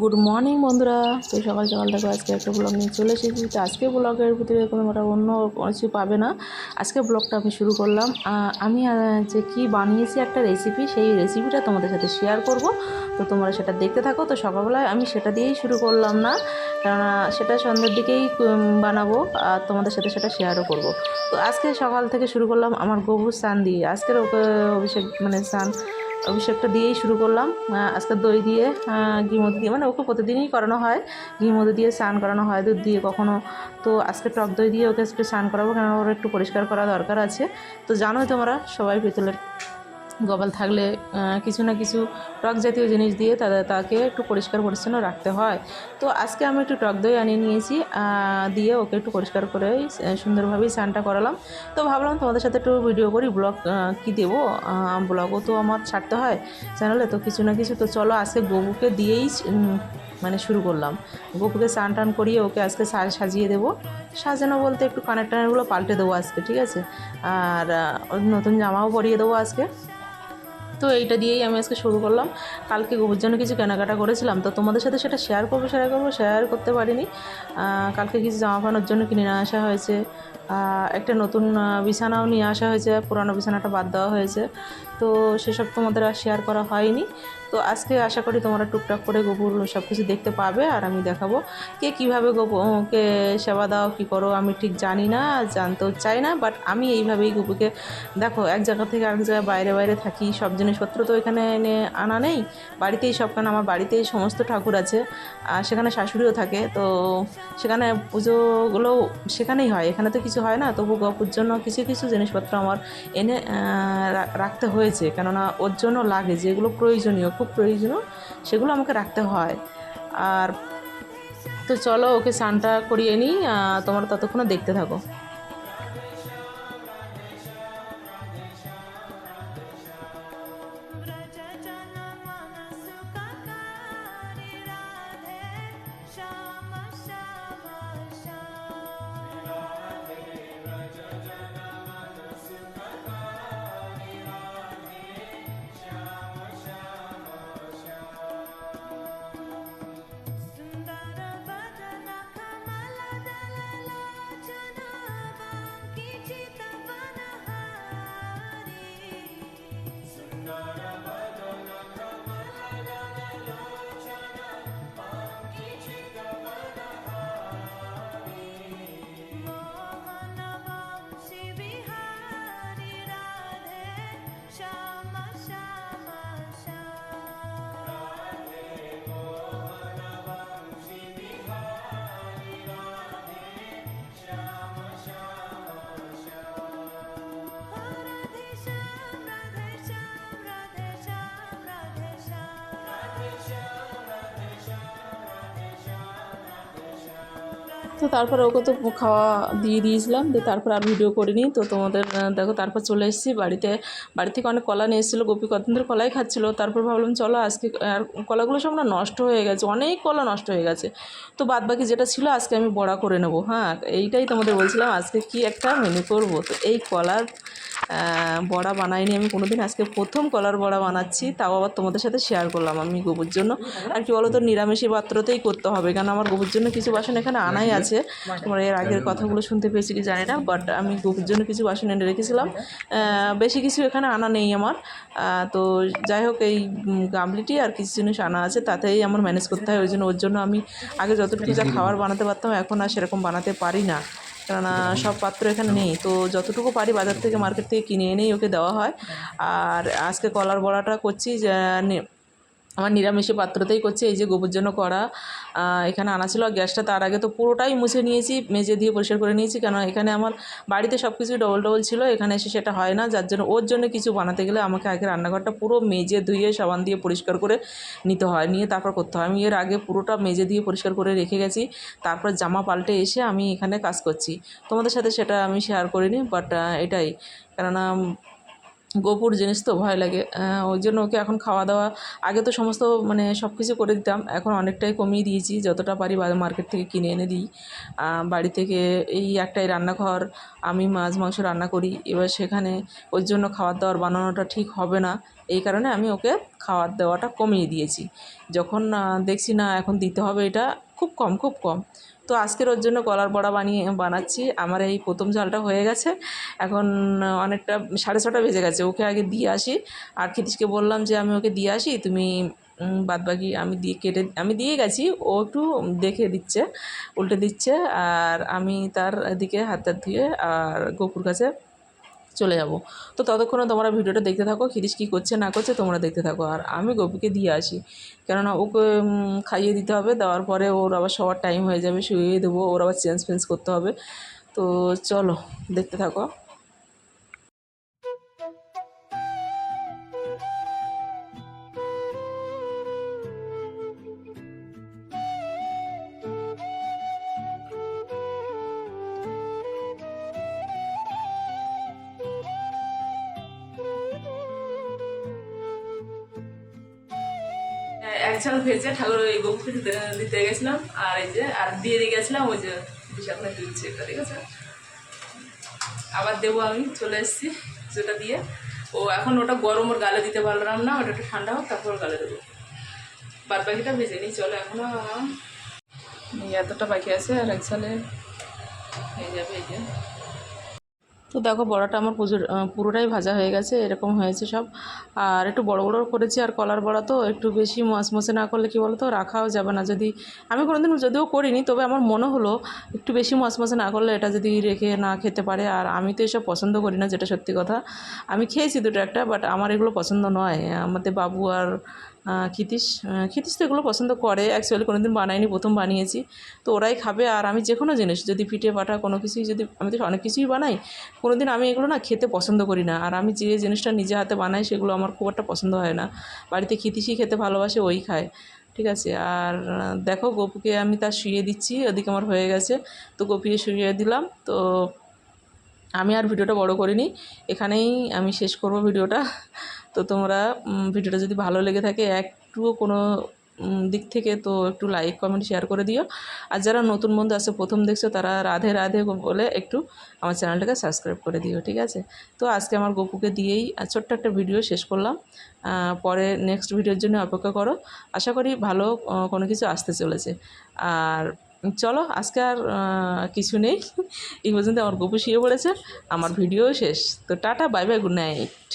Good morning বন্ধুরা। তো সকাল সকাল দেখো, আজকে একটা ব্লগ নিয়ে চলে এসেছি। তো আজকে ব্লগের ভিতরে তোমরা অন্য কিছু পাবে না। আজকে ব্লগটা আমি শুরু করলাম। আমি যে কি বানিয়েছি একটা রেসিপি সেই রেসিপিটা তোমাদের সাথে শেয়ার করব। তো তোমরা সেটা দেখতে থাকো। তো সকালবেলায় আমি সেটা দিয়েই শুরু করলাম না। কেননা সেটা সন্ধ্যের দিকেই বানাবো। আর তোমাদের সাথে সেটা শেয়ারও করব। তো আজকে সকাল থেকে শুরু করলাম আমার গবুর স্নান দিয়ে। আজকের অভিষেক মানে স্নান অভিষেকটা দিয়েই শুরু করলাম। আজকে দই দিয়ে ঘি মধু দিয়ে মানে ওকে প্রতিদিনই করানো হয়। ঘি মধু দিয়ে স্নান করানো হয়, দুধ দিয়ে কখনো। তো আজকে টক দই দিয়ে ওকে একটু স্নান করাবো কেন ওর একটু পরিষ্কার করা দরকার আছে। তো জানোই তোমরা, সবাই পিতলের গবাল থাকলে কিছু না কিছু টক জাতীয় জিনিস দিয়ে তাদের তাকে একটু পরিষ্কার পরিচ্ছন্ন রাখতে হয়। তো আজকে আমি একটু টক দই আনিয়ে নিয়েছি দিয়ে ওকে একটু পরিষ্কার করে সুন্দরভাবেই স্নানটা করালাম। তো ভাবলাম তোমাদের সাথে একটু ভিডিও করি ব্লগ কী দেবো? ব্লগও তো আমার ছাড়তে হয় চ্যানেলে তো কিছু না কিছু তো চলো আজকে গবুকে দিয়েই মানে শুরু করলাম। গপুকে স্নান টান করিয়ে ওকে আজকে সাজিয়ে দেবো। সাজানো বলতে একটু কানের টানেরগুলো পাল্টে দেবো আজকে, ঠিক আছে? আর নতুন জামাও পরিয়ে দেবো আজকে। তো এইটা দিয়েই আমি আজকে শুরু করলাম। কালকে গোবর জন্য কিছু কেনাকাটা করেছিলাম। তো তোমাদের সাথে সেটা শেয়ার করব শেয়ার করব শেয়ার করতে পারিনি। কালকে কিছু জামা পানোর জন্য কিনে নিয়ে আসা হয়েছে। একটা নতুন বিছানাও নিয়ে আসা হয়েছে, পুরানো বিছানাটা বাদ দেওয়া হয়েছে। তো সেসব তোমাদের আর শেয়ার করা হয়নি। তো আজকে আশা করি তোমরা টুকটাক করে গোবর সব কিছু দেখতে পাবে আর আমি দেখাবো কে কীভাবে গোপুকে সেবা দাও, কী করো, আমি ঠিক জানি না, জানতেও চাই না বাট আমি এইভাবেই গোপুকে, দেখো, এক জায়গা থেকে আরেক জায়গায় বাইরে বাইরে থাকি, সব জিনিসপত্র তো এখানে এনে আনা নেই, বাড়িতেই সব কারণ, আমার বাড়িতেই সমস্ত ঠাকুর আছে, আর সেখানে শাশুড়িও থাকে, তো সেখানে পুজোগুলো সেখানেই হয়, এখানে তো কিছু হয় না, তবু গপুর জন্য কিছু কিছু জিনিসপত্র আমার এনে রাখতে হয়েছে। কেননা ওর জন্য লাগে, যেগুলো প্রয়োজনীয়, খুব প্রয়োজনীয়, সেগুলো আমাকে রাখতে হয়। আর তো চলো, ওকে স্নানটা করিয়ে নিই তোমরা ততক্ষণে দেখতে থাকো। তো তারপর ওকে তো খাওয়া দিয়ে দিয়েছিলাম, দিয়ে তারপর আর ভিডিও করিনি। তো তোমাদের দেখো তারপর চলে এসেছি বাড়িতে। বাড়ি থেকে অনেক কলা নিয়ে এসেছিল, গোপী কতদিন কলাই খাচ্ছিলো। তারপর ভাবলাম, চলো আজকে, আর কলাগুলো সব না নষ্ট হয়ে গেছে, অনেক কলা নষ্ট হয়ে গেছে। তো বাদ বাকি যেটা ছিল আজকে আমি বড়া করে নেব। হ্যাঁ এইটাই তোমাদের বলছিলাম, আজকে কি একটা মেনু করব। তো এই কলার বড়া বানাইনি আমি কোনোদিন। আজকে প্রথম কলার বড়া বানাচ্ছি তাও আবার তোমাদের সাথে শেয়ার করলাম আমি গোবুর জন্য। আর কি বলো তো নিরামিষি পাত্রতেই করতে হবে কারণ আমার গোবুর জন্য কিছু বাসন এখানে আনাই আছে। তোমার এর আগের কথাগুলো শুনতে পেয়েছি কি জানি না বাট আমি গোবুর জন্য কিছু বাসন এনে রেখেছিলাম। বেশি কিছু এখানে আনা নেই আমার। তো যাই হোক এই গামলিটি আর কিছু জিনিস আনা আছে তাতেই আমার ম্যানেজ করতে হয় ওই জন্য ওর জন্য আমি আগে যতটুকু যা খাবার বানাতে পারতাম এখন আর সেরকম বানাতে পারি না। কেননা সব পাত্র এখানে নেই। তো যতটুকু পারি বাজার থেকে মার্কেট থেকে কিনে এনেই ওকে দেওয়া হয়। আর আজকে কলার বড়াটা করছি, যে আমার নিরামিষি পাত্রতেই করছে, এই যে গোবর জন্য করা এখানে আনা ছিল গ্যাসটা তার আগে তো পুরোটাই মুছে নিয়েছি, মেজে দিয়ে পরিষ্কার করে নিয়েছি কেন এখানে আমার বাড়িতে সব কিছু ডবল ডবল ছিল, এখানে এসে সেটা হয় না, যার জন্য ওর জন্য কিছু বানাতে গেলে আমাকে আগে রান্নাঘরটা পুরো মেজে, ধুয়ে, সাবান দিয়ে পরিষ্কার করে নিতে হয়, নিয়ে তারপর করতে হয়। আমি এর আগে পুরোটা মেজে দিয়ে পরিষ্কার করে রেখে গেছি, তারপর জামা পাল্টে এসে আমি এখানে কাজ করছি। তোমাদের সাথে সেটা আমি শেয়ার করিনি বাট এটাই। কেননা গোপুর জিনিস তো ভয় লাগে। ওই জন্য ওকে এখন খাওয়া দাওয়া আগে তো সমস্ত মানে সব কিছু করে দিতাম, এখন অনেকটাই কমিয়ে দিয়েছি, যতটা পারি মার্কেট থেকে কিনে এনে দিই। বাড়ি থেকে এই একটাই রান্নাঘর, আমি মাছ, মাংস রান্না করি, এবার সেখানে ওর জন্য খাবার দাবার বানানোটা ঠিক হবে না, এই কারণে আমি ওকে খাওয়ার দেওয়াটা কমিয়ে দিয়েছি। যখন দেখছি না এখন দিতে হবে এটা, খুব কম খুব কম। তো আজকের ওর জন্য কলার বড়া বানিয়ে, বানাচ্ছি। আমার এই প্রথম ঝালটা হয়ে গেছে। এখন অনেকটা, সাড়ে ছটা বেজে গেছে। ওকে আগে দিয়ে আসি। আর ক্ষিতিশকে বললাম যে, আমি ওকে দিয়ে আসি। তুমি বাদ বাকি আমি দিয়ে কেটে, আমি দিয়ে গেছি। ও একটু দেখে দিচ্ছে, উল্টে দিচ্ছে। আর আমি তার দিকে হাত ধুয়ে আর গোকুর কাছে চলে যাব। তো ততক্ষণে তোমরা ভিডিওটা দেখতে থাকো খিরিশ কী করছে না করছে তোমরা দেখতে থাকো। আর আমি গোপীকে দিয়ে আসি। কেননা ওকে খাইয়ে দিতে হবে, দেওয়ার পরে ওর আবার সবার টাইম হয়ে যাবে, শুয়ে দেবো, ওর আবার চেঞ্জ ফেঞ্জ করতে হবে। তো চলো, দেখতে থাকো। ঝাল ভেজে ঠাকুর ওই গপুকে দিতে গেছিলাম, আর এই যে, আর দিয়ে দিয়ে গেছিলাম, ওই যে বিশাখানে তুলছে, এটা ঠিক আছে আবার দেবো আমি, চলে এসেছি, যেটা দিয়ে। ও, এখন ওটা গরম ওর গালে দিতে পারলাম না, ওটা একটু ঠান্ডা হোক, তারপর গালে দেবো। বাদ বাকিটা ভেজে নিই, চলো এখনও এতটা বাকি আছে, আর এক সালে হয়ে যাবে এই যে। তো দেখো বড়াটা আমার পুজোর পুরোটাই ভাজা হয়ে গেছে, এরকম হয়েছে সব। আর একটু বড় বড় করেছি, আর কলার বড়া তো একটু বেশি মশমশে না করলে কি বলো তো রাখাও যাবে না। যদি আমি কোনোদিন যদিও করিনি, তবে আমার মনে হলো একটু বেশি মশমশে না করলে এটা যদি রেখে না খেতে পারে, আর আমি তো এসব পছন্দ করি না, যেটা সত্যি কথা। আমি খেয়েছি দুটো একটা বাট আমার এগুলো পছন্দ নয়। আমাদের বাবু আর ক্ষিতীশ। ক্ষিতীশ তো এগুলো পছন্দ করে। অ্যাকচুয়ালি কোনোদিন বানাইনি, প্রথম বানিয়েছি। তো ওরাই খাবে আর আমি যে কোনো জিনিস, যদি পিঠে পাটা কোনো কিছুই যদি আমি তো অনেক কিছুই বানাই কোনো দিন আমি এগুলো না খেতে পছন্দ করি না। আর আমি যে জিনিসটা নিজে হাতে বানাই, সেগুলো আমার খুব একটা পছন্দ হয় না। বাড়িতে খিতিসি খেতে ভালোবাসে, ওই খায়। ঠিক আছে? আর দেখো গপুকে আমি তার শুয়ে দিচ্ছি, ওদিকে আমার হয়ে গেছে। তো গপিয়ে শুয়ে দিলাম। তো আমি আর ভিডিওটা বড় করিনি। এখানেই আমি শেষ করব ভিডিওটা। তো তোমরা ভিডিওটা যদি ভালো লেগে থাকে, একটুও কোনো দিক থেকে তো একটু লাইক কমেন্ট শেয়ার করে দিও। আর যারা নতুন বন্ধু আছে, প্রথম দেখছ, তারা রাধে রাধে বলে একটু আমার চ্যানেলটাকে সাবস্ক্রাইব করে দিও, ঠিক আছে? তো আজকে আমার গপুকে দিয়েই ছোট্ট একটা ভিডিও শেষ করলাম। পরে নেক্সট ভিডিওর জন্য অপেক্ষা করো। আশা করি ভালো কোনো কিছু আসতে চলেছে। আর চলো, আজকে আর কিছু নেই। এই পর্যন্ত আমার গপু শুয়ে পড়েছে। আমার ভিডিও শেষ। তো tata bye bye good night